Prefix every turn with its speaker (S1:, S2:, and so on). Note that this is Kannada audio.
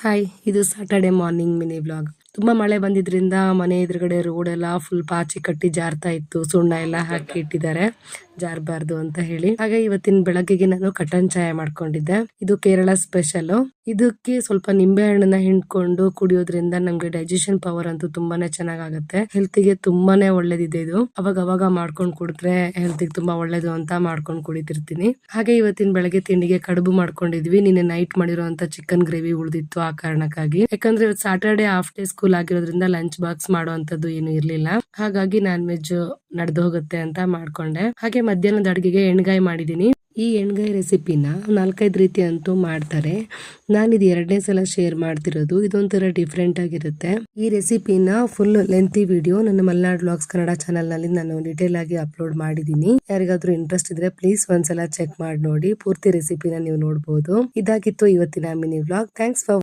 S1: ಹಾಯ್ ಇದು ಸಾಟರ್ಡೆ ಮಾರ್ನಿಂಗ್ ಮಿನಿ ವ್ಲಾಗ್ ತುಂಬಾ ಮಳೆ ಬಂದಿದ್ರಿಂದ ಮನೆ ಎದುರುಗಡೆ ರೋಡ್ ಎಲ್ಲ ಫುಲ್ ಪಾಚಿ ಕಟ್ಟಿ ಜಾರ್ತಾ ಇತ್ತು. ಸುಣ್ಣ ಎಲ್ಲ ಹಾಕಿ ಇಟ್ಟಿದ್ದಾರೆ. ಜಾರಬಾರ್ದು ಅಂತ ಹೇಳಿ. ಹಾಗೆ ಇವತ್ತಿನ ಬೆಳಗ್ಗೆಗೆ ನಾನು ಕಟನ್ ಚಾಯ ಮಾಡ್ಕೊಂಡಿದ್ದೆ. ಇದು ಕೇರಳ ಸ್ಪೆಷಲ್ ಇದಕ್ಕೆ ಸ್ವಲ್ಪ ನಿಂಬೆ ಹಣ್ಣನ್ನ ಹಿಂಡ್ಕೊಂಡು ಕುಡಿಯೋದ್ರಿಂದ ನಮ್ಗೆ ಡೈಜೆಷನ್ ಪವರ್ ಅಂತೂ ತುಂಬಾನೇ ಚೆನ್ನಾಗಾಗುತ್ತೆ. ಹೆಲ್ತಿಗೆ ತುಂಬಾನೇ ಒಳ್ಳೇದಿದೆ ಇದು. ಅವಾಗ ಅವಾಗ ಮಾಡ್ಕೊಂಡು ಕುಡಿದ್ರೆ ಹೆಲ್ತಿಗೆ ತುಂಬಾ ಒಳ್ಳೇದು ಅಂತ ಮಾಡ್ಕೊಂಡು ಕುಡಿತಿರ್ತೀನಿ. ಹಾಗೆ ಇವತ್ತಿನ ಬೆಳಗ್ಗೆ ತಿಂಡಿಗೆ ಕಡುಬು ಮಾಡ್ಕೊಂಡಿದ್ವಿ. ನಿನ್ನೆ ನೈಟ್ ಮಾಡಿರುವಂತ ಚಿಕನ್ ಗ್ರೇವಿ ಉಳಿದಿತ್ತು ಆ ಕಾರಣಕ್ಕಾಗಿ. ಯಾಕಂದ್ರೆ ಇವತ್ತು ಆಫ್ ಹಾಫ್ ಡೇ ಸ್ಕೂಲ್ ಆಗಿರೋದ್ರಿಂದ ಲಂಚ್ ಬಾಕ್ಸ್ ಮಾಡುವಂತದ್ದು ಏನು ಇರ್ಲಿಲ್ಲ. ಹಾಗಾಗಿ ನಾನ್ ವೆಜ್ ನಡೆದು ಹೋಗುತ್ತೆ ಅಂತ ಮಾಡ್ಕೊಂಡೆ. ಹಾಗೆ ಮಧ್ಯಾಹ್ನದ ಅಡುಗೆಗೆ ಎಣ್ಗಾಯಿ ಮಾಡಿದೀನಿ. ಈ ಎಣ್ಗಾಯಿ ರೆಸಿಪಿನ ನಾಲ್ಕೈದು ರೀತಿ ಅಂತೂ ಮಾಡ್ತಾರೆ. ನಾನು ಇದು ಎರಡನೇ ಸಲ ಶೇರ್ ಮಾಡ್ತಿರೋದು. ಇದೊಂಥರ ಡಿಫ್ರೆಂಟ್ ಆಗಿರುತ್ತೆ. ಈ ರೆಸಿಪಿನ ಫುಲ್ ಲೆಂತಿ ವಿಡಿಯೋ ನನ್ನ ಮಲ್ನಾಡ್ ಬ್ಲಾಗ್ಸ್ ಕನ್ನಡ ಚಾನಲ್ನಲ್ಲಿ ನಾನು ಡೀಟೇಲ್ ಆಗಿ ಅಪ್ಲೋಡ್ ಮಾಡಿದೀನಿ. ಯಾರಿಗಾದ್ರೂ ಇಂಟ್ರೆಸ್ಟ್ ಇದ್ರೆ ಪ್ಲೀಸ್ ಒಂದ್ಸಲ ಚೆಕ್ ಮಾಡಿ ನೋಡಿ. ಪೂರ್ತಿ ರೆಸಿಪಿನ ನೀವು ನೋಡಬಹುದು ಇದಾಗಿತ್ತು ಇವತ್ತಿನ ಮಿನಿ ಬ್ಲಾಗ್ ಥ್ಯಾಂಕ್ಸ್ ಫಾರ್